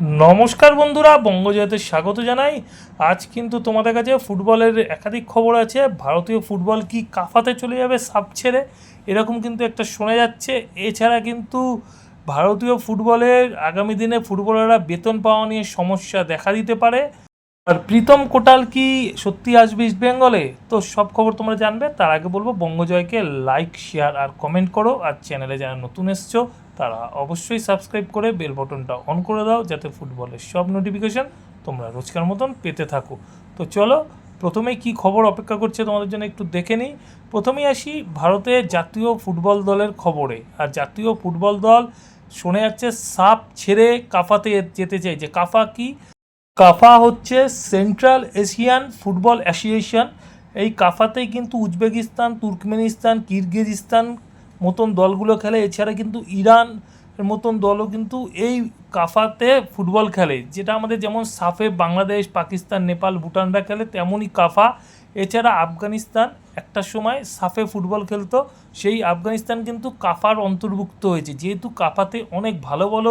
নমস্কার বন্ধুরা বঙ্গজয়তে স্বাগত জানাই। আজ কিন্তু তোমাদের কাছে ফুটবলের একাধিক খবর আছে। ভারতীয় ফুটবল কি কাফাতে চলে যাবে সাপ ছেড়ে? এরকম কিন্তু একটা শোনা যাচ্ছে। এছাড়া কিন্তু ভারতীয় ফুটবলের আগামী দিনে ফুটবলাররা বেতন পাওয়া নিয়ে সমস্যা দেখা দিতে পারে। আর প্রীতম কোটাল কি সত্যি আসবে ইস্ট বেঙ্গলে তো সব খবর তোমরা জানবে। তার আগে বলব, বঙ্গজয়কে লাইক শেয়ার আর কমেন্ট করো। আর চ্যানেলে যারা নতুন এসছো তারা অবশ্যই সাবস্ক্রাইব করে বেল বটনটা অন করে দাও যাতে ফুটবলের সব নোটিফিকেশান তোমরা রোজকার মতন পেতে থাকো। তো চলো, প্রথমেই কি খবর অপেক্ষা করছে তোমাদের জন্য একটু দেখে নিই। প্রথমেই আসি ভারতের জাতীয় ফুটবল দলের খবরে। আর জাতীয় ফুটবল দল শোনা যাচ্ছে সাপ ছেড়ে কাফাতে যেতে চাই। যে কাফা কি? কাফা হচ্ছে সেন্ট্রাল এশিয়ান ফুটবল অ্যাসোসিয়েশন এই কাফাতেই কিন্তু উজবেকিস্তান, তুর্কমেনিস্তান, কিরগিজিস্তান মতন দলগুলো খেলে, এছাড়া কিন্তু ইরান মতন দলও কিন্তু এই কাফাতে ফুটবল খেলে। যেটা আমাদের যেমন সাফে বাংলাদেশ, পাকিস্তান, নেপাল, ভুটানরা খেলে, তেমনই কাফা। এছাড়া আফগানিস্তান একটা সময় সাফে ফুটবল খেলতো। সেই আফগানিস্তান কিন্তু কাফার অন্তর্ভুক্ত হয়েছে। যেহেতু কাফাতে অনেক ভালো ভালো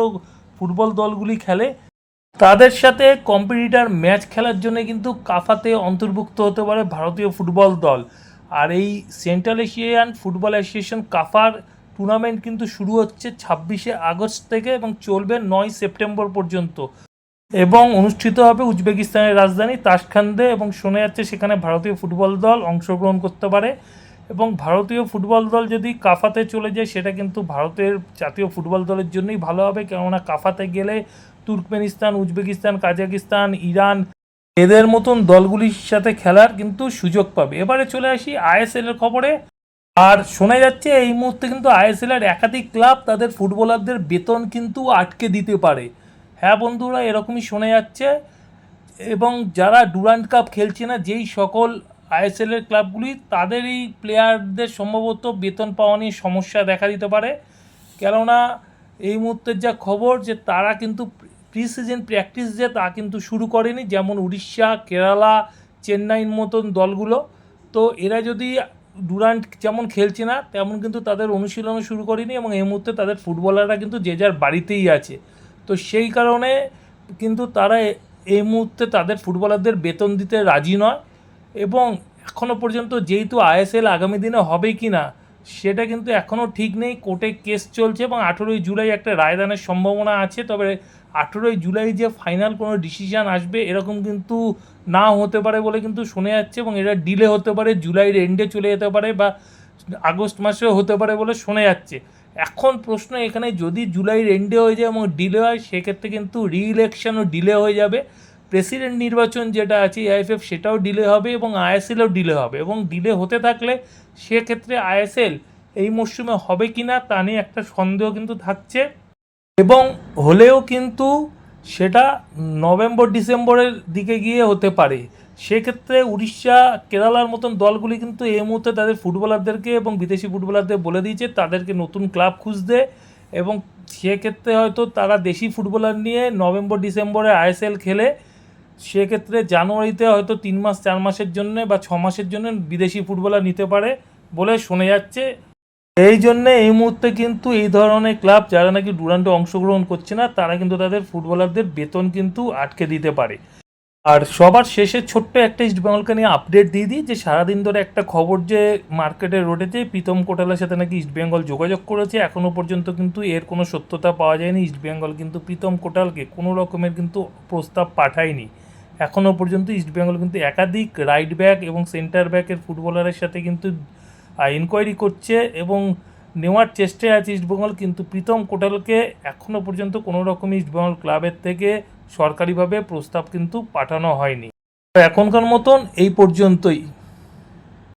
ফুটবল দলগুলি খেলে, তাদের সাথে কম্পিটিটার ম্যাচ খেলার জন্য কিন্তু কাফাতে অন্তর্ভুক্ত হতে পারে ভারতীয় ফুটবল দল। আর এই সেন্ট্রাল এশিয়ান ফুটবল অ্যাসোসিয়েশন কাফার টুর্নামেন্ট কিন্তু শুরু হচ্ছে ছাব্বিশে আগস্ট থেকে এবং চলবে নয় সেপ্টেম্বর পর্যন্ত। এবং অনুষ্ঠিত হবে উজবেকিস্তানের রাজধানী তাসখান্দে এবং শোনা যাচ্ছে সেখানে ভারতীয় ফুটবল দল অংশগ্রহণ করতে পারে। এবং ভারতীয় ফুটবল দল যদি কাফাতে চলে যায়, সেটা কিন্তু ভারতের জাতীয় ফুটবল দলের জন্যই ভালো হবে। কেননা কাফাতে গেলে তুর্কমেনিস্তান, উজবেকিস্তান, কাজাকিস্তান, ইরান এদের মতন দলগুলির সাথে খেলার কিন্তু সুযোগ পাবে। এবারে চলে আসি আইএসএল এর খবরে। আর শোনা যাচ্ছে এই মুহূর্তে কিন্তু আইএসএল এর একাধিক ক্লাব তাদের ফুটবলারদের বেতন কিন্তু আটকে দিতে পারে। হ্যাঁ বন্ধুরা, এরকমই শোনা যাচ্ছে। এবং যারা ডুরান্ট কাপ খেলছে না, যেই সকল আইএসএল এর ক্লাবগুলি তাদের এই প্লেয়ারদের সম্ভবত বেতন পাওয়া নিয়ে সমস্যা দেখা দিতে পারে। কেননা এই মুহূর্তের যা খবর যে তারা কিন্তু প্রি সিজন প্র্যাকটিস যে তা কিন্তু শুরু করেনি, যেমন উড়িষ্যা, কেরালা, চেন্নাইয়ের মতন দলগুলো। তো এরা যদি ডুরান্ট যেমন খেলছে না, তেমন কিন্তু তাদের অনুশীলনও শুরু করেনি এবং এই মুহূর্তে তাদের ফুটবলাররা কিন্তু যে যার বাড়িতেই আছে। তো সেই কারণে কিন্তু তারা এই মুহূর্তে তাদের ফুটবলারদের বেতন দিতে রাজি নয় এবং এখনও পর্যন্ত যেহেতু আইএসএল আগামী দিনে হবে কি না সেটা কিন্তু এখনও ঠিক নেই। কোর্টে কেস চলছে এবং আঠেরোই জুলাই একটা রায়দানের সম্ভাবনা আছে। তবে আঠেরোই জুলাই যে ফাইনাল কোনো ডিসিশান আসবে এরকম কিন্তু না হতে পারে বলে কিন্তু শোনা যাচ্ছে এবং এটা ডিলে হতে পারে, জুলাইয়ের এন্ডে চলে যেতে পারে বা আগস্ট মাসেও হতে পারে বলে শোনা যাচ্ছে। এখন প্রশ্ন এখানে যদি জুলাইয়ের এন্ডে হয়ে যায় এবং ডিলে হয়, সেক্ষেত্রে কিন্তু রি ইলেকশনও ডিলে হয়ে যাবে। প্রেসিডেন্ট নির্বাচন যেটা আছে আইএফএফ সেটাও ডিলে হবে এবং আইএসএলও ডিলে হবে এবং ডিলে হতে থাকলে সেক্ষেত্রে আইএসএল এই মরশুমে হবে কি না তা নিয়ে একটা সন্দেহ কিন্তু থাকছে। এবং হলেও কিন্তু সেটা নভেম্বর, ডিসেম্বরের দিকে গিয়ে হতে পারে। সেক্ষেত্রে উড়িষ্যা, কেরালার মতন দলগুলি কিন্তু এই মুহূর্তে তাদের ফুটবলারদেরকে এবং বিদেশি ফুটবলারদের বলে দিয়েছে, তাদেরকে নতুন ক্লাব খুঁজতে এবং সেক্ষেত্রে হয়তো তারা দেশি ফুটবলার নিয়ে নভেম্বর, ডিসেম্বরে আইএসএল খেলে সেক্ষেত্রে জানুয়ারিতে হয়তো তিন মাস, চার মাসের জন্য বা ছ মাসের জন্য বিদেশি ফুটবলার নিতে পারে বলে শোনা যাচ্ছে। এই জন্যে এই মুহূর্তে কিন্তু এই ধরনের ক্লাব যারা নাকি ডুরান্টে অংশগ্রহণ করছে না, তারা কিন্তু তাদের ফুটবলারদের বেতন কিন্তু আটকে দিতে পারে। আর সবার শেষে ছোট্ট একটা ইস্ট বেঙ্গলকে নিয়ে আপডেট দিয়ে দিই যে সারাদিন ধরে একটা খবর যে মার্কেটে রোডেতে প্রীতম কোটালের সাথে নাকি ইস্ট বেঙ্গল যোগাযোগ করেছে। এখনও পর্যন্ত কিন্তু এর কোনো সত্যতা পাওয়া যায়নি। ইস্ট বেঙ্গল কিন্তু প্রীতম কোটালকে কোনো রকমের কিন্তু প্রস্তাব পাঠায়নি। এখনও পর্যন্ত ইস্ট বেঙ্গল কিন্তু একাধিক রাইট ব্যাক এবং সেন্টার ব্যাকের ফুটবলারের সাথে কিন্তু ইনকোয়ারি করছে এবং নেওয়ার চেষ্টায় আছে ইস্টবেঙ্গল কিন্তু প্রীতম কোটালকে এখনও পর্যন্ত কোনো রকম ইস্টবেঙ্গল ক্লাবের থেকে সরকারিভাবে প্রস্তাব কিন্তু পাঠানো হয়নি। এখনকার মতন এই পর্যন্তই।